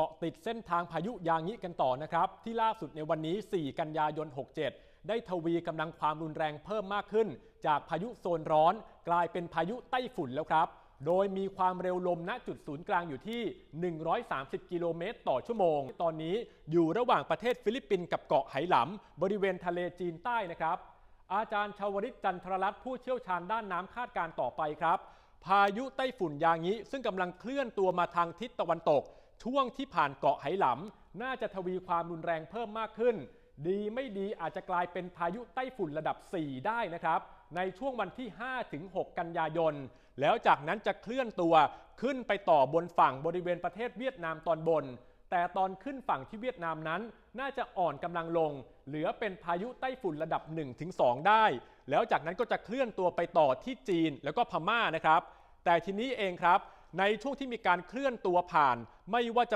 เกาะติดเส้นทางพายุยางิกันต่อนะครับ ที่ล่าสุดในวันนี้ 4 กันยายน 67 ได้ทวีกำลังความรุนแรงเพิ่มมากขึ้น จากพายุโซนร้อน กลายเป็นพายุไต้ฝุ่นแล้วครับ โดยมีความเร็วลมณจุดศูนย์กลางอยู่ที่ 130 กิโลเมตรต่อชั่วโมง ตอนนี้อยู่ระหว่างประเทศฟิลิปปินส์กับเกาะไหหลำบริเวณทะเลจีนใต้นะครับ อาจารย์ชาวริตจันทรรัตน์ผู้เชี่ยวชาญด้านน้ำคาดการณ์ต่อไปครับ พายุไต้ฝุ่นยางิซึ่งกำลังเคลื่อนตัวมาทางทิศตะวันตก ช่วงที่ผ่านเกาะไหหลำน่าจะทวีความรุนแรงเพิ่มมากขึ้น ดีไม่ดีอาจจะกลายเป็นพายุไต้ฝุ่นระดับ 4 ได้นะครับ ในช่วงวันที่5ถึง6กันยายน แล้วจากนั้นจะเคลื่อนตัวขึ้นไปต่อบนฝั่งบริเวณประเทศเวียดนามตอนบน แต่ตอนขึ้นฝั่งที่เวียดนามนั้น น่าจะอ่อนกำลังลง เหลือเป็นพายุไต้ฝุ่นระดับ 1-2 ได้ แล้วจากนั้นก็จะเคลื่อนตัวไปต่อที่จีนแล้วก็พม่านะครับ แต่ทีนี้เองครับ ในช่วงที่มีการเคลื่อนตัวผ่านไม่ว่าจะ